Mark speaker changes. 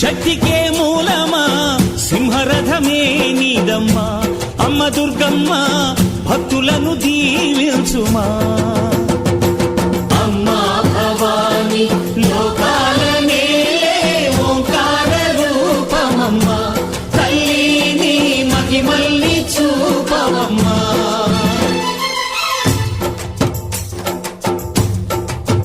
Speaker 1: శక్తికే మూలమా? సింహరథమే నీదమ్మా. అమ్మ దుర్గమ్మ భక్తులను దీవించుమా. అమ్మా భవాని లోకాలనే ఓంకార